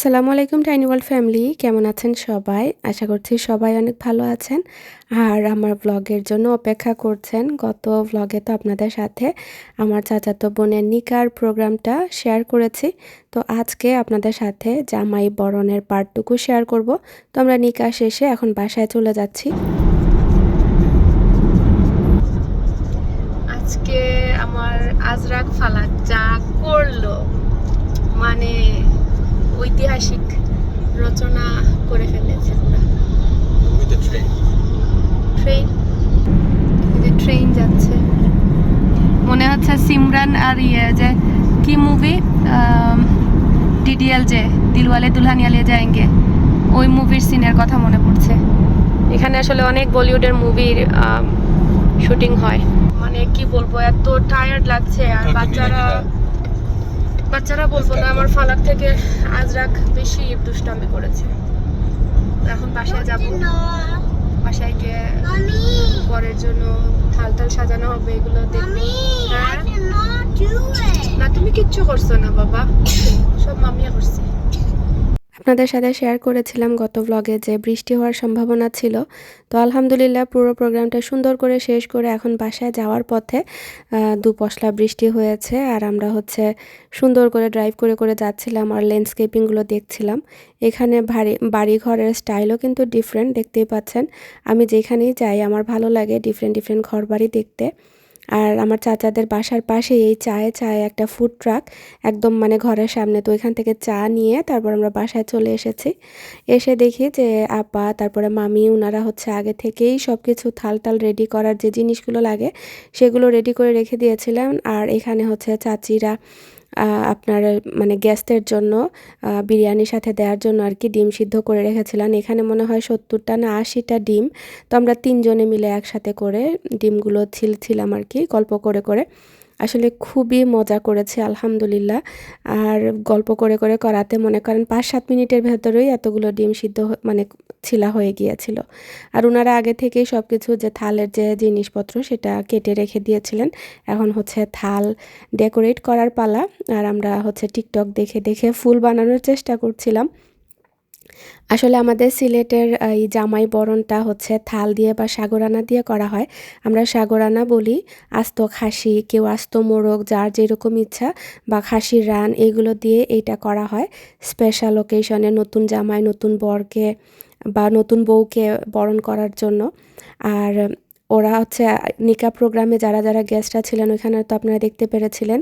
আসসালামু আলাইকুম tiny world family কেমন আছেন সবাই? আশা করছি সবাই অনেক ভালো আছেন। আর আমার ব্লগের জন্য অপেক্ষা করছেন। গত ব্লগে তো আপনাদের সাথে আমার চাচাতো বোনের নিকার প্রোগ্রামটা শেয়ার করেছি। তো আজকে আপনাদের সাথে জামাই বরণের পার্টটুকু শেয়ার করব। তো আমরা নিকা শেষে এখন বাসায় চলে যাচ্ছি। আজকে আমার আজরাক ফালাক যা করল মানে ঐতিহাসিক রচনা করে ফেলেছে ওরা। ট্রেন যে ট্রেন যাচ্ছে। মনে হচ্ছে সিমরান আর ইয়ে যে কি মুভি ডিডিএল যে দিলওয়ালে দুলহানিয়া লে যায়েঙ্গে ওই মুভির সিনের কথা মনে পড়ছে। এখানে আসলে অনেক বলিউডের মুভির শুটিং হয়। মানে কি বলব এত টায়ার্ড লাগছে। আর বাচ্চারা বাচ্চারা বলব না আমার ফালাক থেকে আজরাক বেশি দুষ্টামি করেছে। এখন বাসায় যাব। বাসায় গিয়ে পরের জন্য থাল থাল সাজানো হবে এগুলো দেখব। হ্যাঁ? না তুমি কিচ্ছু করছ না বাবা। সব মামিয়া করছে। আপনাদের সাথে শেয়ার করেছিলাম গত ব্লগে যে বৃষ্টি হওয়ার সম্ভাবনা ছিল। তো আলহামদুলিল্লাহ পুরো প্রোগ্রামটা সুন্দর করে শেষ করে এখন বাসায় যাওয়ার পথে দুপশলা বৃষ্টি হয়েছে আর আমরা হচ্ছে সুন্দর করে ড্রাইভ করে করে যাচ্ছিলাম আর ল্যান্ডস্কেপিংগুলো দেখছিলাম। এখানে ভারী বাড়ি ঘরের স্টাইলও কিন্তু ডিফারেন্ট দেখতেই পাচ্ছেন। আমি যেখানেই যাই আমার ভালো লাগে ডিফারেন্ট ডিফারেন্ট ঘর বাড়ি দেখতে। আর আমার চাচাদের বাসার পাশে এই চায়ে চায়ে একটা ফুড ট্রাক একদম মানে ঘরের সামনে। তো ওইখান থেকে চা নিয়ে তারপর আমরা বাসায় চলে এসেছি। এসে দেখি যে আপা, তারপরে মামি ওনারা হচ্ছে আগে থেকেই সব কিছু থাল তাল রেডি করার যে জিনিসগুলো লাগে, সেগুলো রেডি করে রেখে দিয়েছিলাম আর এখানে হচ্ছে চাচিরা আপনার মানে গ্যাসের জন্য বিরিয়ানির সাথে দেওয়ার জন্য আর কি ডিম সিদ্ধ করে রেখেছিলাম এখানে মনে হয় সত্তরটা না আশিটা ডিম। তো আমরা তিনজনে মিলে একসাথে করে ডিমগুলো ছিলছিলাম আর কি, গল্প করে করে। আসলে খুবই মজা করেছে, আলহামদুলিল্লাহ। আর গল্প করে করে করাতে মনে করেন পাঁচ, সাত মিনিটের ভেতরেই এতগুলো ডিম সিদ্ধ মানে ছিলা হয়ে গিয়েছিল। আর ওনারা আগে থেকেই সব কিছু যে থালের যে জিনিসপত্র সেটা কেটে রেখে দিয়েছিলেন। এখন হচ্ছে থাল ডেকোরেট করার পালা। আর আমরা হচ্ছে টিকটক দেখে দেখে ফুল বানানোর চেষ্টা করছিলাম। আসলে আমাদের সিলেটের এই জামাই বরণটা হচ্ছে থাল দিয়ে বা সাগরানা দিয়ে করা হয়। আমরা সাগরানা বলি, আস্ত খাসি, কেউ আস্ত মোরগ, যার যেরকম ইচ্ছা বা খাসির রান এগুলো দিয়ে এইটা করা হয়। স্পেশাল ওকেশনে নতুন জামাই, নতুন বরকে বা নতুন বউকে বরণ করার জন্য। আর ওরা হচ্ছে, নিকা প্রোগ্রামে যারা যারা গেস্টরা ছিলেন, ওইখানে তো আপনারা দেখতে পেরেছিলেন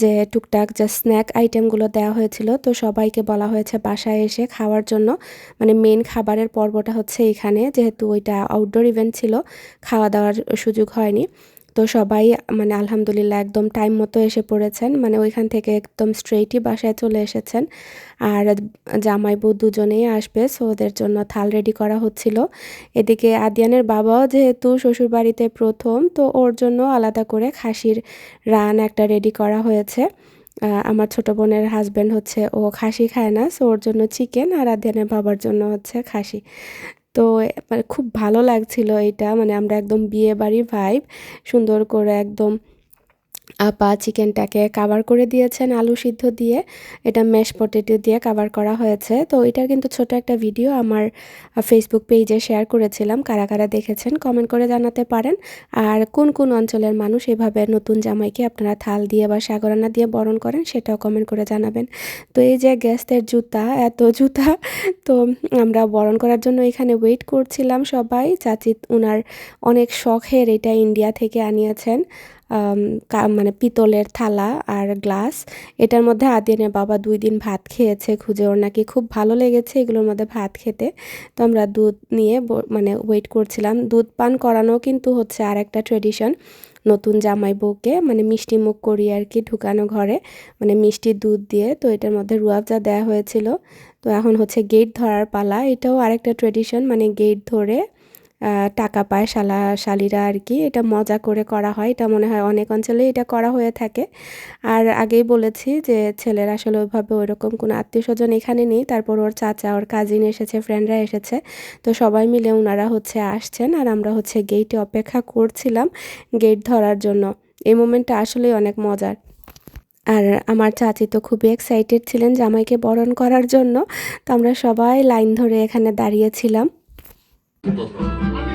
যে টুকটাক যে স্ন্যাক আইটেমগুলো দেওয়া হয়েছিল। তো সবাইকে বলা হয়েছে বাসায় এসে খাওয়ার জন্য। মানে মেন খাবারের পর্বটা হচ্ছে এখানে, যেহেতু ওইটা আউটডোর ইভেন্ট ছিল খাওয়া দাওয়ার সুযোগ হয়নি। তো সবাই মানে আলহামদুলিল্লাহ একদম টাইম মতো এসে পড়েছেন। মানে ওইখান থেকে একদম স্ট্রেইটই বাসায় চলে এসেছেন। আর জামাই বউ দুজনেই আসবে সো ওদের জন্য থাল রেডি করা হচ্ছিল। এদিকে আদিয়ানের বাবাও যেহেতু শ্বশুরবাড়িতে প্রথম, তো ওর জন্য আলাদা করে খাসির রান একটা রেডি করা হয়েছে। আমার ছোট বোনের হাজব্যান্ড হচ্ছে, ও খাসি খায় না সো ওর জন্য চিকেন আর আদিয়ানের বাবার জন্য হচ্ছে খাসি। তো মানে খুব ভালো লাগছিল এটা মানে আমরা একদম বিয়ে বাড়ি ভাইব সুন্দর করে একদম আপা চিকেনটাকে কাভার করে দিয়েছেন, আলু সিদ্ধ দিয়ে। এটা ম্যাশ পটেটো দিয়ে কাভার করা হয়েছে। তো এটার কিন্তু ছোট একটা ভিডিও আমার ফেসবুক পেজে শেয়ার করেছিলাম। কারা কারা দেখেছেন কমেন্ট করে জানাতে পারেন। আর কোন কোন অঞ্চলের মানুষ এভাবে নতুন জামাইকে আপনারা থাল দিয়ে বা সাগরানা দিয়ে বরণ করেন, সেটাও কমেন্ট করে জানাবেন। তো এই যে গ্যাসের জুতা, এত জুতা, তো আমরা বরণ করার জন্য এখানে ওয়েট করছিলাম সবাই। চাচি উনার অনেক শখের এটা ইন্ডিয়া থেকে আনিয়েছেন। মানে পিতলের থালা আর গ্লাস। এটার মধ্যে আদিনের বাবা দুই দিন ভাত খেয়েছে, খুঁজে ওর নাকি খুব ভালো লেগেছে এগুলোর মধ্যে ভাত খেতে। তো আমরা দুধ নিয়ে মানে ওয়েট করছিলাম। দুধ পান করানো কিন্তু হচ্ছে আর একটা ট্রেডিশন নতুন জামাই বউকে মানে মিষ্টি মুখ করিয়ে আর কি ঢুকানো ঘরে মানে মিষ্টি দুধ দিয়ে। তো এটার মধ্যে রুয়াবজা দেওয়া হয়েছিল, তো এখন হচ্ছে গেট ধরার পালা। এটাও আরেকটা ট্রেডিশন মানে গেট ধরে টাকা পায় শালা, শালিরা আর কি। এটা মজা করে করা হয়। এটা মনে হয় অনেক অঞ্চলেই এটা করা হয়ে থাকে। আর আগেই বলেছি যে ছেলের আসলে ওইভাবে ওইরকম কোনো আত্মীয় স্বজন এখানে নেই। তারপর ওর চাচা, ওর কাজিন এসেছে ফ্রেন্ডরা এসেছে। তো সবাই মিলে ওনারা হচ্ছে আসছেন। আর আমরা হচ্ছে গেইটে অপেক্ষা করছিলাম গেট ধরার জন্য। এই মোমেন্টটা আসলেই অনেক মজার। আর আমার চাচি তো খুবই এক্সাইটেড ছিলেন জামাইকে বরণ করার জন্য। তো আমরা সবাই লাইন ধরে এখানে দাঁড়িয়েছিলাম।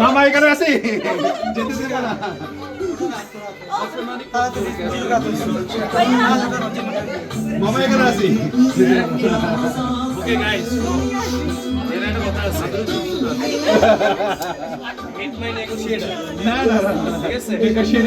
মামা এখানে আছি। যেতে না মামা এখানে আছি। ওকে গাইস আছে। না না না ঠিক আছে? নেগোশিয়েট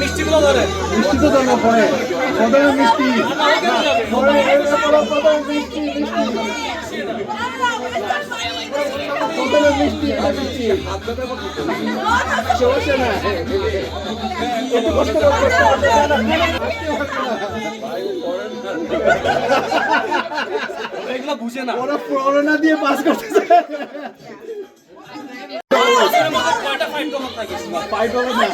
মিষ্টিগুলো ধরে মিষ্টি তো পরে প্রথমে মিষ্টি একটু কষ্ট এগুলো বুঝে না। ওরা করোনা দিয়ে পাস করতেছে। फाइट होगा ना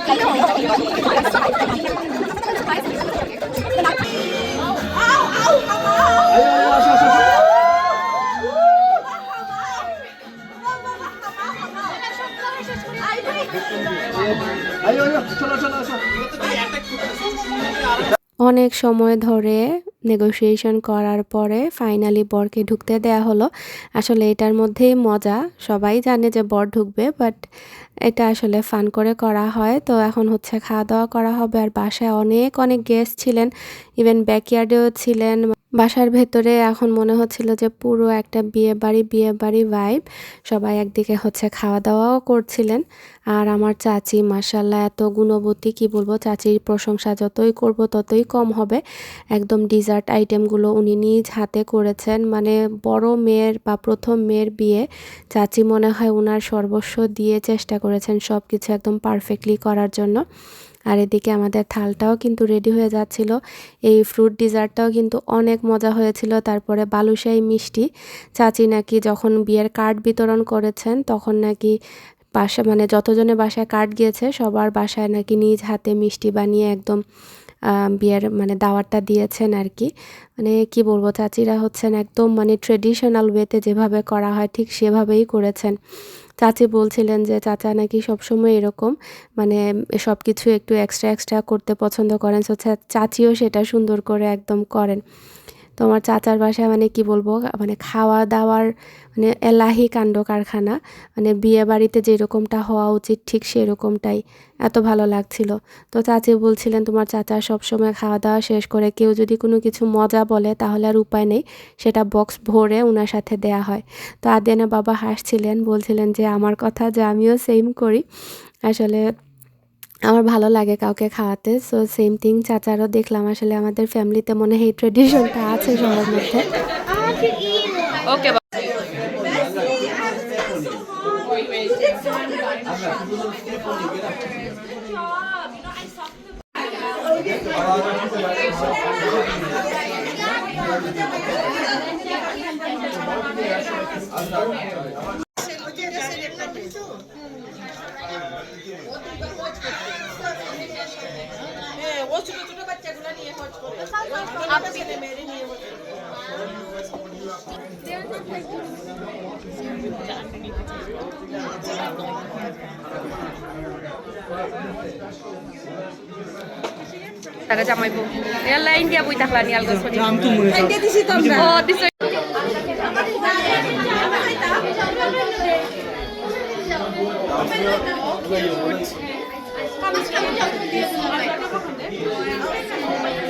फाइट होगा অনেক সময় ধরে নেগোসিয়েশন করার পরে ফাইনালি বরকে ঢুকতে দেয়া হলো। আসলে এটার মধ্যেই মজা। সবাই জানে যে বর ঢুকবে বাট এটা আসলে ফান করে করা হয়। তো এখন হচ্ছে খাওয়া দাওয়া করা হবে। আর বাসায় অনেক অনেক গেস্ট ছিলেন। ইভেন ব্যাকয়ার্ডেও ছিলেন। বাসার ভেতরে এখন মনে হচ্ছিল যে পুরো একটা বিয়ে বাড়ি বিয়ে বাড়ি ভাইব সবাই একদিকে হচ্ছে খাওয়া দাওয়াও করছিলেন। আর আমার চাচি মাসাল্লাহ এত গুণবতী, কি বলব, চাচির প্রশংসা যতই করব ততই কম হবে। একদম ডিজার্ট আইটেমগুলো উনি নিজ হাতে করেছেন। মানে বড় মেয়ের বা প্রথম মেয়ের বিয়ে, চাচি মনে হয় উনার সর্বস্ব দিয়ে চেষ্টা করেছেন সব কিছু একদম পারফেক্টলি করার জন্য। আর এদিকে আমাদের থালটাও কিন্তু রেডি হয়ে যাচ্ছিল। এই ফ্রুট ডিজার্টটাও কিন্তু অনেক মজা হয়েছিল। তারপরে বালুশাহী মিষ্টি। চাচি নাকি যখন বিয়ের কার্ড বিতরণ করেছেন, তখন নাকি বাসা মানে যতজনের বাসায় কার্ড গিয়েছে, সবার বাসায় নাকি নিজ হাতে মিষ্টি বানিয়ে একদম বিয়ের মানে দাওয়াতটা দিয়েছেন আর কি। মানে কি বলব, চাচিরা হচ্ছেন একদম মানে ট্রেডিশনাল ওয়েতে যেভাবে করা হয়, ঠিক সেভাবেই করেছেন। চাচি বলছিলেন যে, চাচা নাকি সবসময় এরকম মানে সব কিছু একটু এক্সট্রা এক্সট্রা করতে পছন্দ করেন। সো চাচিও সেটা সুন্দর করে একদম করেন। তো আমার চাচার বাসায় মানে কি বলব মানে খাওয়া দাওয়ার মানে এলাহি কাণ্ড কারখানা মানে বিয়ে বাড়িতে যেরকমটা হওয়া উচিত ঠিক সেরকমটাই এত ভালো লাগছিল। তো চাচি বলছিলেন, তোমার চাচা সবসময় খাওয়া দাওয়া শেষ করে কেউ যদি কোনো কিছু মজা বলে তাহলে আর উপায় নেই, সেটা বক্স ভরে ওনার সাথে দেয়া হয়। তো আদিয়ানা বাবা হাসছিলেন, বলছিলেন যে, আমার কথা যে আমিও সেম করি। আসলে আমার ভালো লাগে কাউকে খাওয়াতে। সো সেম থিং চাচারও দেখলাম আসলে আমাদের ফ্যামিলিতে মনে হয় এই ট্রেডিশনটা আছে সবার মধ্যে ছোট ছোট বাচ্চাগুলো নিয়ে খোঁজ করে ছেলে মেয়েরে নিয়ে তারা জামাইবো এলা ইন্ডিয়া বই থাকলা নিয়াল গো সরি এটা দিছি তো আমরা ও দিছে ঋষিকা এদিকে এনে বসো I'm not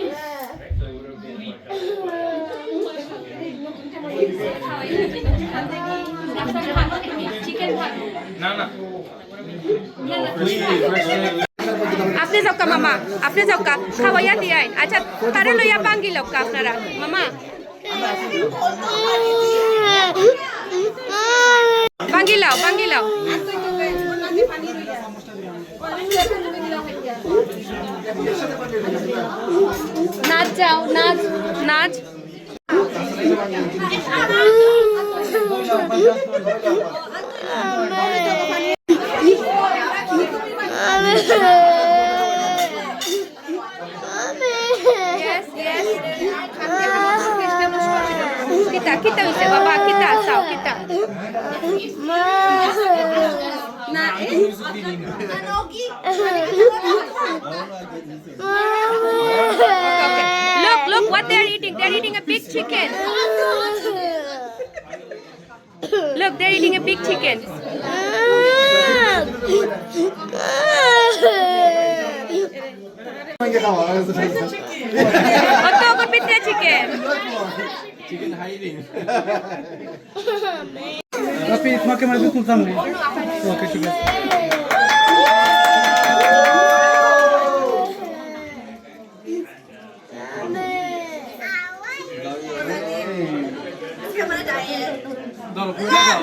আপনি যাওকা মামা। আপনি যাওকা খাওয়াইয়া দিয়াই আচ্ছা তারে লইয়া বাঙ্গি লওকা আপনারা। মামা। বাঙ্গি লাও বাঙ্গি লাও। নাচ যাও, নাচ। নাচ. Kita, kita bisa baba, kita sao, kita. Okay. Look, look what they're eating. They're eating a big chicken. Look, they're eating a big chicken. Otto, open pizza chicken. Chicken hiding. Rafi, it's not coming Okay, chicken. দাও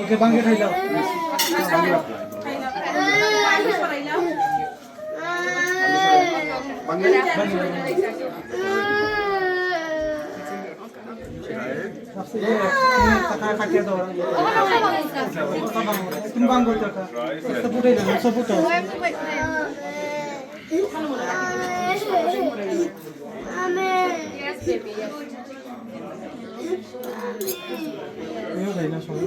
ওকে বাঙ্গে খাইলাম কাটিয়ে দাও তুমি বাঙ্গ টাকা সবুটাই না সবুটা এও খাই না সবাই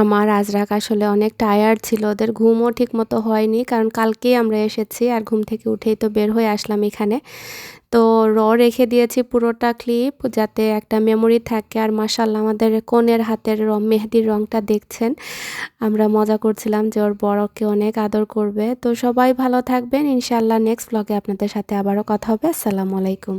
আমার আজরাক আসলে অনেক টায়ার্ড ছিল, ওদের ঘুমও ঠিক মতো হয়নি, কারণ কালকেই আমরা এসেছি আর ঘুম থেকে উঠেই তো বের হয়ে আসলাম এখানে। তো র রেখে দিয়েছি পুরোটা ক্লিপ যাতে একটা মেমোরি থাকে আর মাসাল্লাহ আমাদের কনের হাতের রং, মেহেদির রংটা দেখছেন। আমরা মজা করছিলাম যে ওর বড়কে অনেক আদর করবে। তো সবাই ভালো থাকবেন ইনশাল্লাহ নেক্সট ব্লগে আপনাদের সাথে আবারও কথা হবে। আসসালামু আলাইকুম।